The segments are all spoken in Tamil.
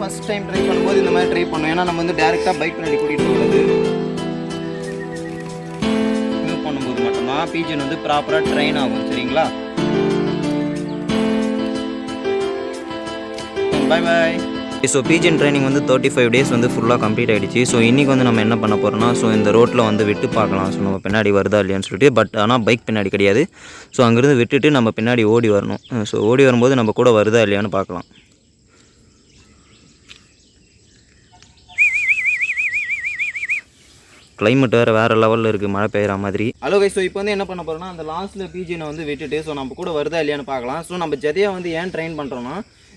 ஃபர்ஸ்ட் டைம் ட்ரை பண்ணும்போது இந்த மாதிரி ட்ரை பண்ணோம். ஏன்னா நம்ம வந்து டேரெக்டாக பைக் பின்னாடி கூட்டிகிட்டு போகிறது மூவ் பண்ணும்போது மட்டும்தான் பீஜன் வந்து ப்ராப்பராக ட்ரெயின் ஆகும் சரிங்களா? Bye bye so pigeon training வந்து தேர்ட்டி ஃபைவ் டேஸ் வந்து ஃபுல்லாக கம்ப்ளீட் ஆகிடுச்சு ஸோ இன்றைக்கி வந்து நம்ம என்ன பண்ண போகிறோம்னா ஸோ இந்த ரோட்டில் வந்து விட்டு பார்க்கலாம். ஸோ நம்ம பின்னாடி வருதா இல்லையான்னு சொல்லிட்டு பட் ஆனால் பைக் பின்னாடி கிடையாது. ஸோ அங்கேருந்து விட்டுட்டு நம்ம பின்னாடி ஓடி வரணும். ஸோ ஓடி வரும்போது நம்ம கூட வருதா இல்லையான்னு பார்க்கலாம். கிளைமேட் வேறு வேறு லெவலில் இருக்குது மழை பெய்கிற மாதிரி. ஹலோ கை ஸோ இப்போ வந்து என்ன பண்ண போகிறோம்னா அந்த லாஸ்ட்டில் பிஜினை வந்து விட்டுட்டு ஸோ நம்ம கூட வருதா இல்லையான்னு பார்க்கலாம். ஸோ நம்ம ஜெதையாக வந்து ஏன் ட்ரெயின் பண்ணுறோன்னா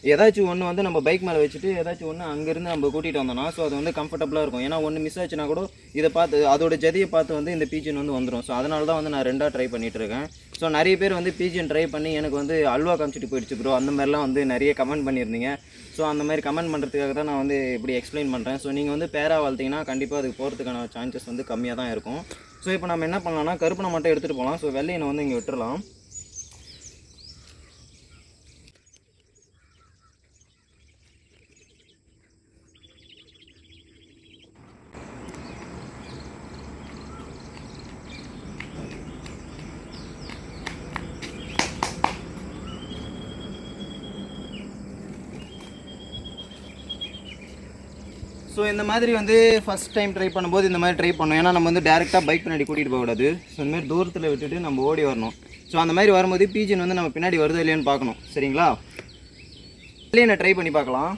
ஏதாச்சும் ஒன்று வந்து நம்ம பைக் மேலே வச்சுட்டு ஏதாச்சும் ஒன்று அங்கேருந்து நம்ம கூட்டிகிட்டு வந்தோம்னா ஸோ அது வந்து கம்ஃபர்டபுளாக இருக்கும். ஏன்னா ஒன்று மிஸ் ஆச்சுன்னா கூட இதை பார்த்து அதோட ஜெதியை பார்த்து வந்து இந்த பீஜன் வந்து வந்துடும் ஸோ அதனால தான் வந்து நான் ரெண்டாக ட்ரை பண்ணிட்டு இருக்கேன். ஸோ நிறைய பேர் வந்து பீஜன் ட்ரை பண்ணி எனக்கு வந்து அல்வா காமிச்சிட்டு போயிடுச்சு ப்ரோ அந்த மாதிரிலாம் வந்து நிறைய கமெண்ட் பண்ணியிருந்தீங்க. ஸோ அந்த மாதிரி கமெண்ட் பண்ணுறதுக்காக தான் நான் வந்து இப்படி எக்ஸ்பிளைன் பண்ணுறேன் ஸோ நீங்கள் வந்து பேரா வளர்த்தீங்கன்னா கண்டிப்பாக அதுக்கு போகிறதுக்கான சான்சஸ் வந்து கம்மியாக தான் இருக்கும். ஸோ இப்போ நம்ம என்ன பண்ணலாம்னா கருப்பனை மட்டும் எடுத்துகிட்டு போகலாம். ஸோ வெள்ளையினை வந்து இங்கே விட்டுறலாம். ஸோ இந்த மாதிரி வந்து ஃபஸ்ட் டைம் ட்ரை பண்ணும்போது இந்த மாதிரி ட்ரை பண்ணோம். ஏன்னா நம்ம வந்து டேரெக்டாக பைக் பின்னாடி கூட்டிகிட்டு போகக்கூடாது. ஸோ இந்த மாதிரி தூரத்தில் விட்டுட்டு நம்ம ஓடி வரணும். ஸோ அந்த மாதிரி வரும்போது பீஜன் வந்து நம்ம பின்னாடி வருதோ இல்லையான்னு பார்க்கணும். சரிங்களா? இல்லையே? நான் ட்ரை பண்ணி பார்க்கலாம்.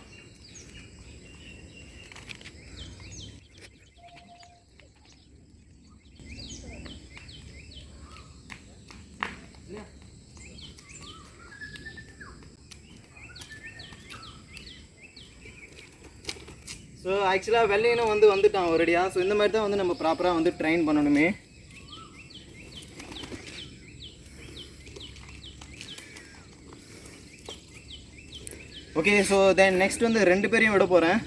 ஸோ ஆக்சுவலாக வெள்ளையனும் வந்து வந்துட்டான் ஒரேடியாக ஸோ இந்த மாதிரி தான் வந்து நம்ம ப்ராப்பராக வந்து ட்ரெயின் பண்ணணுமே. ஓகே ஸோ தென் நெக்ஸ்ட் வந்து ரெண்டு பேரையும் விட போகிறேன்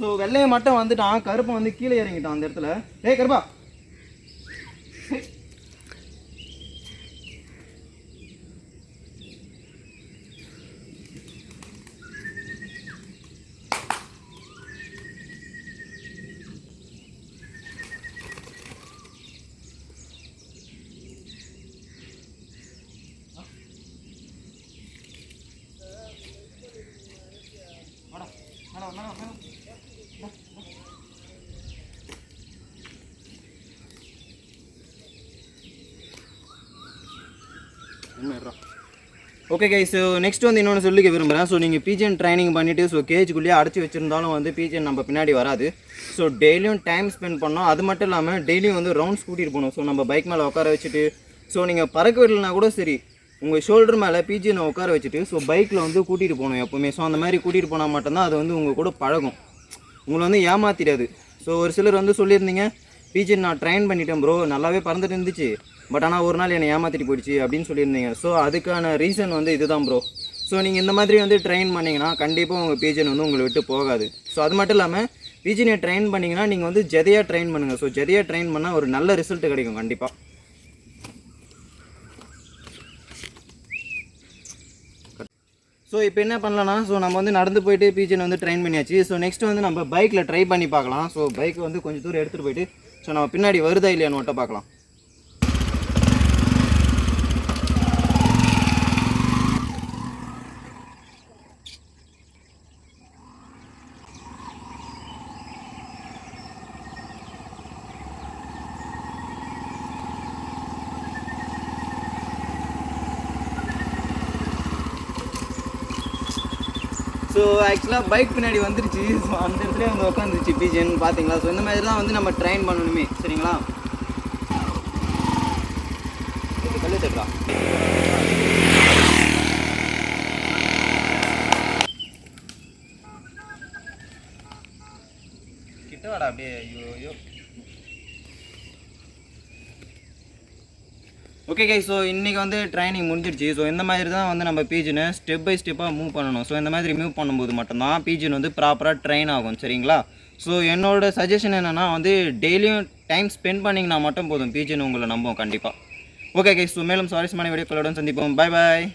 ஸோ வெள்ளையை மட்டும் வந்துட்டான். கருப்பை வந்து கீழே இறங்கிட்டான் அந்த இடத்துல. ஏய் கருப்பா! ஓகே கை ஸோ நெக்ஸ்ட் வந்து இன்னொன்று சொல்லிக்க விரும்புகிறேன் ஸோ நீங்கள் பிஜிஎன் ட்ரைனிங் பண்ணிவிட்டு ஸோ கேஜுக்குள்ளேயே அடைச்சி வச்சுருந்தாலும் வந்து பிஜிஎன் நம்ம பின்னாடி வராது. ஸோ டெய்லியும் டைம் ஸ்பெண்ட் பண்ணோம். அது மட்டும் இல்லாமல் டெய்லியும் வந்து ரவுண்ட்ஸ் கூட்டிகிட்டு போகணும். ஸோ நம்ம பைக் மேலே உட்கார வச்சுட்டு ஸோ நீங்கள் பறக்க விடலைனா கூட சரி உங்கள் ஷோல்டர் மேலே பிஜிஎனை உட்கார வச்சுட்டு ஸோ பைக்கில் வந்து கூட்டிகிட்டு போகணும் எப்போவுமே. ஸோ அந்த மாதிரி கூட்டிகிட்டு போனால் மட்டும்தான் அது வந்து உங்கள் கூட பழகும். உங்களை வந்து ஏமாத்திடாது. ஸோ ஒரு சிலர் வந்து சொல்லியிருந்தீங்க பிஜிஎன் நான் ட்ரைன் பண்ணிட்டேன் ப்ரோ நல்லாவே பறந்துட்டு இருந்துச்சு. பட் ஆனால் ஒரு நாள் என்னை ஏமாற்றிட்டு போயிடுச்சு அப்படின்னு சொல்லியிருந்தீங்க. ஸோ அதுக்கான ரீசன் வந்து இதுதான் ப்ரோ ஸோ நீங்கள் இந்த மாதிரி வந்து ட்ரெயின் பண்ணிங்கன்னா கண்டிப்பாக உங்கள் பிஜிஎன் வந்து உங்களை விட்டு போகாது. ஸோ அது மட்டும் இல்லாமல் பிஜினை ட்ரெயின் பண்ணிங்கன்னா நீங்கள் வந்து ஜெதையாக ட்ரெயின் பண்ணுங்கள் ஸோ ஜெதையாக ட்ரெயின் பண்ணால் ஒரு நல்ல ரிசல்ட் கிடைக்கும் கண்டிப்பாக ஸோ இப்போ என்ன பண்ணலாம்னா ஸோ நம்ம வந்து நடந்து போயிட்டு பீச்சன் வந்து ட்ரெயின் பண்ணியாச்சு. ஸோ நெக்ஸ்ட் வந்து நம்ம பைக்கில் ட்ரை பண்ணி பார்க்கலாம். ஸோ பைக் வந்து கொஞ்சம் தூரம் எடுத்துகிட்டு போயிட்டு ஸோ நம்ம பின்னாடி வருதா இல்லையான்னு மட்டும் பார்க்கலாம். ஸோ ஆக்சுவலாக பைக் பின்னாடி வந்துருச்சு. ஸோ அந்த இடத்துல வந்து உட்காந்துருச்சு பிஜன் பார்த்தீங்களா? ஸோ இந்த மாதிரி தான் வந்து நம்ம ட்ரைன் பண்ணணுமே சரிங்களா? இது கல்லு தட்டா கிட்ட வாடா அப்படியே ஐயோ ஐயோ. ஓகே கை ஸோ இன்றைக்கி வந்து ட்ரைனிங் முடிஞ்சிடுச்சு. ஸோ இந்த மாதிரி தான் வந்து நம்ம பீஜினை ஸ்டெப் பை ஸ்டெப்பாக மூவ் பண்ணணும். ஸோ இந்த மாதிரி மூவ் பண்ணும்போது மட்டும்தான் பீஜின் வந்து ப்ராப்பராக ட்ரெயின் ஆகும் சரிங்களா? ஸோ என்னோட சஜஷன் என்னென்னா வந்து டெய்லியும் டைம் ஸ்பெண்ட் பண்ணிங்கன்னா மட்டும் போதும். பீஜின் உங்களை நம்பும் கண்டிப்பாக ஓகே கை ஸோ மேலும் சுவாரஸ்யமான வீடியோக்களுடன் சந்திப்போம். Bye bye